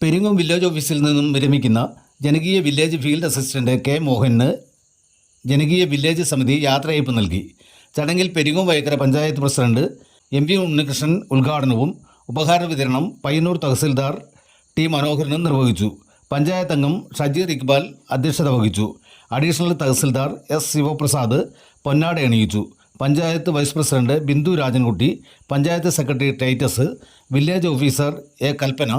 Peringome village ഓഫീസിൽ നിന്നും വിരമിക്കുന്ന ജനകീയ വില്ലേജ് ഫീൽഡ് അസിസ്റ്റന്റ് കെ മോഹന് ജനകീയ വില്ലേജ് സമിതി യാത്രയയപ്പ് നൽകി. ചടങ്ങിൽ Peringome Vayakkara panchayat president M V Unnikrishnan ഉദ്ഘാടനവും ഉപഹാര വിതരണം പയ്യന്നൂർ തഹസിൽദാർ ടി മനോഹരനും നിർവഹിച്ചു. പഞ്ചായത്ത് അംഗം ഷജീർ ഇക്ബാൽ അധ്യക്ഷത വഹിച്ചു. അഡീഷണൽ തഹസിൽദാർ എസ് ശിവപ്രസാദ് പൊന്നാട അണിയിച്ചു panchayat vice president Bindu Rajankutty panchayat secretary Titus village officer A Kalpana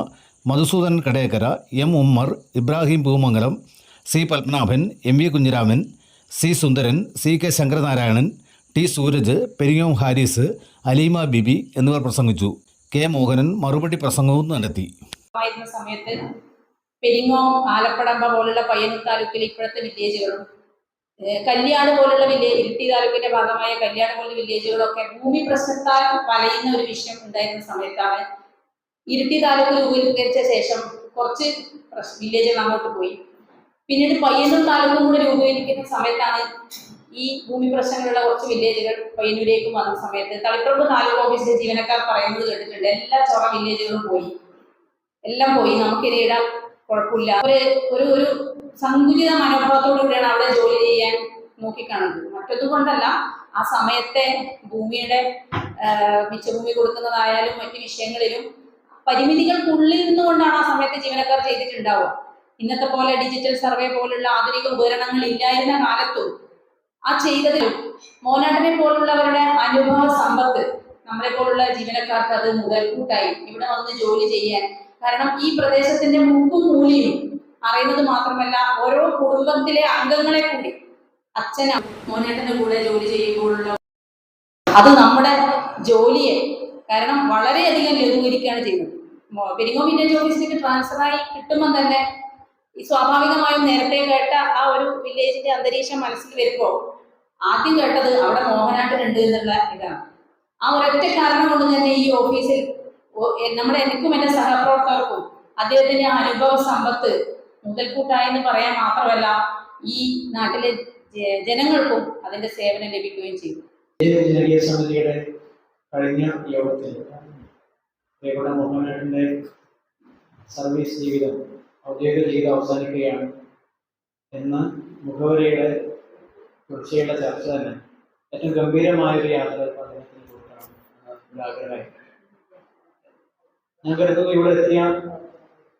Madhusudanan Kadayakkara M Ummer Ibrahim Poomangalam C Padmanabhan M V Kunhiraman C Sundaran C K Sankaranarayanan T Suraj Peringome Haris Aleema Bibi എന്നിവർ പ്രസംഗിച്ചു. K Mohanan മറുപടി പ്രസംഗവും നടത്തി. സമയത്ത് പെരിങ്ങോം ആലപ്പടമ്പ പോലുള്ള പയ്യന്നൂർ താലൂക്കിലെ ഇപ്പോഴത്തെ വില്ലേജുകളും ഏഹ് പോലുള്ള വില്ലേജ് ഇരിട്ടി താലൂക്കിന്റെ ഭാഗമായ കല്യാണ് പോലുള്ള വില്ലേജുകളൊക്കെ ഭൂമി പ്രശ്നത്താൽ വലയുന്ന ഒരു വിഷയം ഉണ്ടായിരുന്ന സമയത്താണ് ഇരിട്ടി താലൂക്ക് രൂപീകരിച്ച ശേഷം കുറച്ച് വില്ലേജുകൾ അങ്ങോട്ട് പോയി. പിന്നീട് പയ്യന്നൂർ താലൂക്കും കൂടെ രൂപീകരിക്കുന്ന സമയത്താണ് ഈ ഭൂമി പ്രശ്നങ്ങളുള്ള കുറച്ച് വില്ലേജുകൾ പയ്യന്നൂരേക്ക് വന്ന സമയത്ത്. തളിപ്പറമ്പ് താലൂക്ക് ഓഫീസിലെ ജീവനക്കാർ പറയുന്നത് കേട്ടിട്ടുണ്ട് എല്ലാ ചൊറ വില്ലേജുകളും പോയി. എല്ലാം പോയി നമുക്കിനി ഇടാം കുഴപ്പമില്ല. ഒരു ഒരു ഒരു സങ്കുചിത മനോഭാവത്തോടു കൂടിയാണ് അവിടെ ജോലി ചെയ്യാൻ നോക്കിക്കാണുന്നത്. മറ്റൊന്നും കൊണ്ടല്ല ആ സമയത്തെ ഭൂമിയുടെ മിച്ചഭൂമി കൊടുക്കുന്നതായാലും മറ്റു വിഷയങ്ങളിലും പരിമിതികൾക്കുള്ളിൽ നിന്നുകൊണ്ടാണ് ആ സമയത്ത് ജീവനക്കാർ ചെയ്തിട്ടുണ്ടാവുക. ഇന്നത്തെ പോലെ ഡിജിറ്റൽ സർവേ പോലുള്ള ആധുനിക ഉപകരണങ്ങൾ ഇല്ലായിരുന്ന കാലത്തും ആ ചെയ്തതിലും മോനാട്ടിനെ പോലുള്ളവരുടെ അനുഭവ സമ്പത്ത് നമ്മളെ പോലുള്ള ജീവനക്കാർക്ക് അത് മുതൽക്കൂട്ടായി. ഇവിടെ വന്ന് ജോലി ചെയ്യാൻ. കാരണം ഈ പ്രദേശത്തിന്റെ മുക്കും മൂലിയും അറിയുന്നത് മാത്രമല്ല ഓരോ കുടുംബത്തിലെ അംഗങ്ങളെ കൂടി അച്ഛനും മോനേട്ടന്റെ കൂടെ ജോലി ചെയ്യുമ്പോഴുള്ള അത് നമ്മുടെ ജോലിയെ കാരണം വളരെയധികം ലഘൂകരിക്കുകയാണ് ചെയ്യുന്നത് പെരിങ്ങോം വില്ലേജ് ഓഫീസിലേക്ക് ട്രാൻസ്ഫറായി കിട്ടുമ്പോൾ തന്നെ സ്വാഭാവികമായും നേരത്തെ കേട്ട ആ ഒരു വില്ലേജിന്റെ അന്തരീക്ഷം മനസ്സിൽ വരുമ്പോൾ ആദ്യം കേട്ടത് അവിടെ മോഹനാട്ടിലുണ്ട് എന്നുള്ള ഇതാണ്. ആ ഒരൊറ്റ കാരണം കൊണ്ട് തന്നെ ഈ ഓഫീസിൽ നമ്മുടെ എനിക്കും എന്റെ സഹപ്രവർത്തകർക്കും അദ്ദേഹത്തിന്റെ അനുഭവ സമ്പത്ത് മുതൽക്കൂട്ടായെന്ന് പറയാൻ മാത്രമല്ല ഈ നാട്ടിലെ ജനങ്ങൾക്കും അതിന്റെ സേവനം ലഭിക്കുകയും ചെയ്തു. കഴിഞ്ഞ യോഗത്തിൽ പ്രിയപ്പെട്ട മോഹൻലാലിന്റെ സർവീസ് ജീവിതം ഔദ്യോഗിക ജീവിതം അവസാനിക്കുകയാണ്. എന്ന മുഖവരയുടെ തുടർച്ചയുള്ള ചർച്ച തന്നെ ഏറ്റവും ഗംഭീരമായ ഒരു യാത്ര ഞാൻ കരുതുന്നു ഇവിടെ എത്തിയ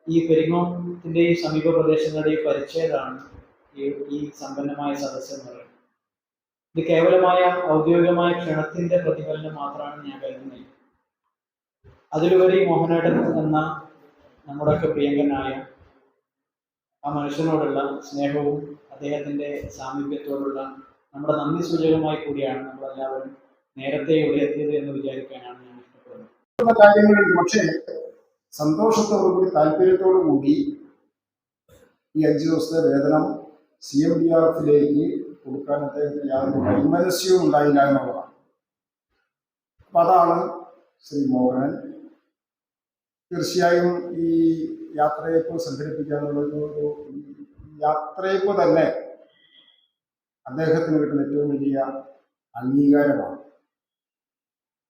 ഈ പെരിങ്ങോത്തിന്റെയും സമീപ പ്രദേശങ്ങളുടെയും പരിചയതാണ് ഈ സമ്പന്നമായ സദസ്സ് എന്ന് പറയുന്നത്. ഇത് കേവലമായ ഔദ്യോഗികമായ ക്ഷണത്തിന്റെ പ്രതിഫലനം മാത്രമാണ് ഞാൻ കരുതുന്നത്. അതിലുപരി മോഹനേട്ടൻ എന്ന നമ്മുടെയൊക്കെ പ്രിയങ്കനായ ആ മനുഷ്യനോടുള്ള സ്നേഹവും അദ്ദേഹത്തിന്റെ സാമീപ്യത്തോടുള്ള നമ്മുടെ നന്ദി സൂചകമായി കൂടിയാണ് നമ്മളെല്ലാവരും നേരത്തെ ഇവിടെ എത്തിയത് എന്ന് വിചാരിക്കാനാണ് ഞാൻ ഇഷ്ടപ്പെടുന്നത്. ഉള്ള കാര്യങ്ങളുണ്ട് പക്ഷേ സന്തോഷത്തോടുകൂടി താല്പര്യത്തോടു കൂടി ഈ അഞ്ച് ദിവസത്തെ വേതനം സി എം ഡി ആർ എഫിലേക്ക് കൊടുക്കാൻ അദ്ദേഹത്തിന് യാതൊരു വൈമനസ്യവും ഉണ്ടായില്ല എന്നുള്ളതാണ്. അപ്പൊ അതാണ് ശ്രീ മോഹനൻ. തീർച്ചയായും ഈ യാത്രയപ്പ് സംഘടിപ്പിക്കാനുള്ള ഒരു യാത്രയപ്പ് തന്നെ അദ്ദേഹത്തിന് കിട്ടുന്ന ഏറ്റവും വലിയ അംഗീകാരമാണ്.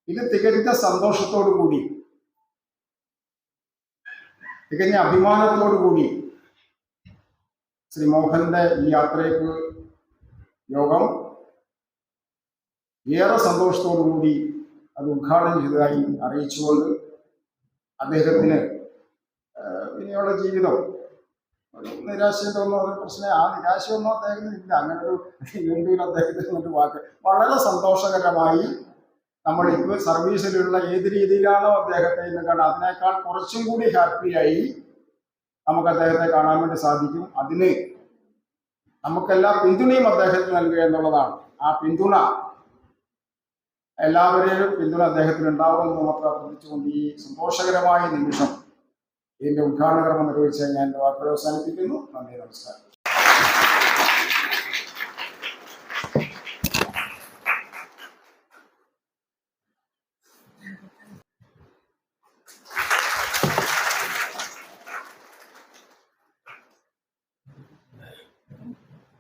ഇത് തികഞ്ഞ സന്തോഷത്തോടു കൂടി തികഞ്ഞ അഭിമാനത്തോടു കൂടി ശ്രീ മോഹന്റെ ഈ യാത്രയ്ക്ക് യോഗം ഏറെ സന്തോഷത്തോടു കൂടി അത് ഉദ്ഘാടനം ചെയ്തതായി അറിയിച്ചുകൊണ്ട് അദ്ദേഹത്തിന് ഇനിയുള്ള ജീവിതം. ഒന്നും ഒരു പ്രശ്നം ആ നിരാശയൊന്നും അദ്ദേഹത്തിന് ഇല്ല. അങ്ങനെ ഒരു വീണ്ടും അദ്ദേഹത്തിന് ഒരു വാക്ക്. വളരെ സന്തോഷകരമായി നമ്മൾ ഇപ്പോൾ സർവീസിലുള്ള ഏത് രീതിയിലാണോ അദ്ദേഹത്തെ ഇന്ന് കണ്ട അതിനേക്കാൾ കുറച്ചും കൂടി ഹാപ്പിയായി നമുക്ക് അദ്ദേഹത്തെ കാണാൻ വേണ്ടി സാധിക്കും. അതിന് നമുക്കെല്ലാ പിന്തുണയും അദ്ദേഹത്തിന് നൽകുക എന്നുള്ളതാണ്. ആ പിന്തുണ എല്ലാവരെയും പിന്തുണ അദ്ദേഹത്തിന് ഉണ്ടാവുമെന്ന് മാത്രം അഭ്യർത്ഥിച്ചുകൊണ്ട് ഈ സന്തോഷകരമായ നിമിഷം ഇതിന്റെ ഉദ്ഘാടന കർമ്മം നിർവഹിച്ച ഞാൻ വാക്കുകൾ അവസാനിപ്പിക്കുന്നു. നന്ദി നമസ്കാരം.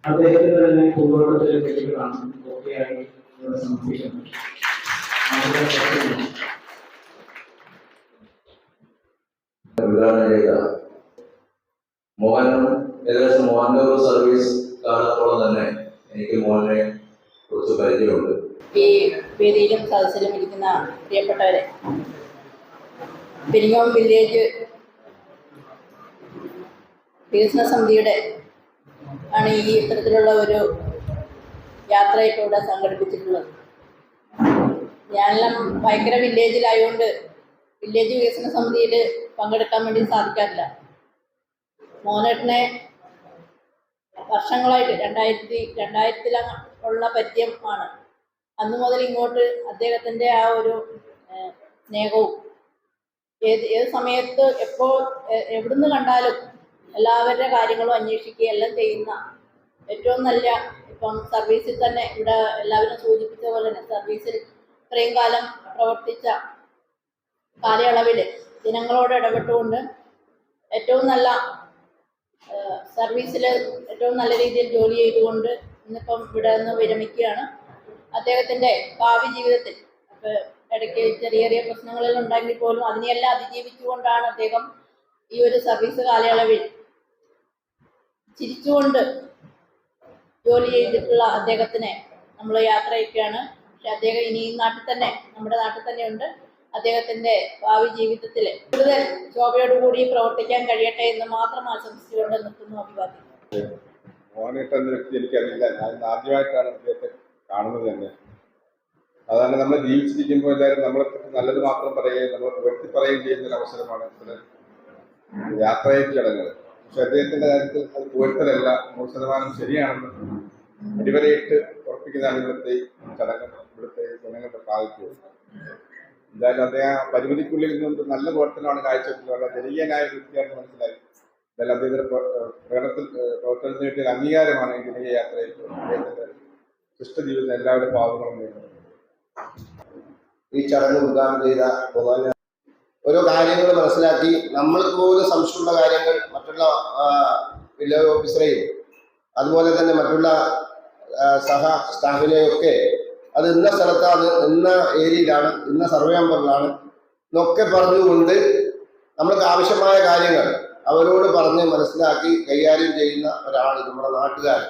അദ്ദേഹത്തിന് തന്നെ ഇവിടെ സമർപ്പിക്കുന്നത് മോഹനും ഏകദേശം മോഹന്റെ ഒരു സർവീസ് കാലത്തോളം തന്നെ എനിക്ക് മോഹനെ കുറച്ച് പരിചയമുണ്ട്. ഈ വേദിയിലും സദസ്സിലും ഇരിക്കുന്ന പ്രിയപ്പെട്ടവരെ പെരിങ്ങോം വില്ലേജ് വികസന സമിതിയുടെ ആണ് ഈ ഇത്തരത്തിലുള്ള ഒരു യാത്ര ഇപ്പോൾ ഇവിടെ സംഘടിപ്പിച്ചിട്ടുള്ളത്. ഞാനെല്ലാം ഭയങ്കര വില്ലേജിലായതുകൊണ്ട് വില്ലേജ് വികസന സമിതിയിൽ പങ്കെടുക്കാൻ വേണ്ടി സാധിക്കാറില്ല. മോനേട്ടനെ വർഷങ്ങളായിട്ട് രണ്ടായിരത്തി രണ്ടായിരത്തിൽ ഉള്ള പരിചയം ആണ്. അന്ന് മുതൽ ഇങ്ങോട്ട് അദ്ദേഹത്തിന്റെ ആ ഒരു സ്നേഹവും ഏത് ഏത് സമയത്ത് എപ്പോൾ എവിടുന്ന് കണ്ടാലും എല്ലാവരുടെ കാര്യങ്ങളും അന്വേഷിക്കുക എല്ലാം ചെയ്യുന്ന ഏറ്റവും നല്ല ഇപ്പം സർവീസിൽ തന്നെ ഇവിടെ എല്ലാവരും സൂചിപ്പിച്ച പോലെ തന്നെ സർവീസിൽ ഇത്രയും കാലം പ്രവർത്തിച്ച കാലയളവിൽ ജനങ്ങളോട് ഇടപെട്ടുകൊണ്ട് ഏറ്റവും നല്ല സർവീസിൽ ഏറ്റവും നല്ല രീതിയിൽ ജോലി ചെയ്തുകൊണ്ട് ഇന്നിപ്പം ഇവിടെ നിന്ന് വിരമിക്കുകയാണ്. അദ്ദേഹത്തിന്റെ ഭാവി ജീവിതത്തിൽ ഇടയ്ക്ക് ചെറിയ ചെറിയ പ്രശ്നങ്ങളിൽ ഉണ്ടെങ്കിൽ പോലും അതിനെയെല്ലാം അതിജീവിച്ചുകൊണ്ടാണ് അദ്ദേഹം ഈ ഒരു സർവീസ് കാലയളവിൽ ചിരിച്ചുകൊണ്ട് ജോലി ചെയ്തിട്ടുള്ള അദ്ദേഹത്തിനെ നമ്മൾ യാത്രയൊക്കെയാണ്. പക്ഷെ അദ്ദേഹം ഇനി നാട്ടിൽ തന്നെ നമ്മുടെ നാട്ടിൽ തന്നെ ഉണ്ട്. അദ്ദേഹത്തിന്റെ ഭാവി ജീവിതത്തിൽ കൂടുതൽ ശോഭയോടുകൂടി പ്രവർത്തിക്കാൻ കഴിയട്ടെ എന്ന് മാത്രം ആശംസിച്ചുകൊണ്ട് നിർത്തുന്നു അഭിവാദ്യം. കാണുന്നത് അതാണ് നമ്മൾ ജീവിച്ചിരിക്കുമ്പോൾ എല്ലാവരും നമ്മളെ നല്ലത് മാത്രം പറയുകയും നമ്മളെ പുകഴ്ത്തി പറയുകയും ചെയ്യുന്ന ഒരു അവസരമാണ് ചടങ്ങുകൾ പക്ഷെ കാര്യത്തിൽ അത് പുകഴ്ത്തലല്ല നൂറ് ശതമാനം ശരിയാണെന്ന് അടിവരയിട്ട് ഉറപ്പിക്കുന്നതാണ് ഇവിടുത്തെ ചടങ്ങ് ഇവിടുത്തെ ജനങ്ങളുടെ പ്രാതിഥ്യം എന്തായാലും അദ്ദേഹം പരിമിതിക്കുള്ളിൽ നിന്നുകൊണ്ട് നല്ല പ്രവർത്തനമാണ് കാഴ്ചവെച്ചത് വളരെ ജനകീയനായ വ്യക്തിയാണെന്ന് മനസ്സിലായി. എന്തായാലും അദ്ദേഹത്തിന്റെ പ്ര- പ്രകടനത്തിൽ പ്രവർത്തനത്തിന് കിട്ടിയ അംഗീകാരമാണ് ഈ ജനകീയ യാത്രയിൽ അദ്ദേഹത്തിന്റെ ശിഷ്ടജീവിതം എല്ലാവരുടെ പാവങ്ങളും ഈ ചടങ്ങ് ഉദ്ഘാടനം ചെയ്ത ബഹുമാന ഓരോ കാര്യങ്ങൾ മനസ്സിലാക്കി നമ്മൾക്ക് പോലും സംശയമുള്ള കാര്യങ്ങൾ മറ്റുള്ള വില്ലേജ് ഓഫീസറെയും അതുപോലെ തന്നെ മറ്റുള്ള സഹ സ്റ്റാഫിനെയും ഒക്കെ അത് ഇന്ന സ്ഥലത്താണ് ഇന്ന ഏരിയയിലാണ് ഇന്ന സർവേ നമ്പറിലാണ് എന്നൊക്കെ പറഞ്ഞുകൊണ്ട് നമ്മൾക്ക് ആവശ്യമായ കാര്യങ്ങൾ അവരോട് പറഞ്ഞ് മനസ്സിലാക്കി കൈകാര്യം ചെയ്യുന്ന ഒരാൾ നമ്മുടെ നാട്ടുകാരൻ.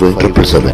triple seven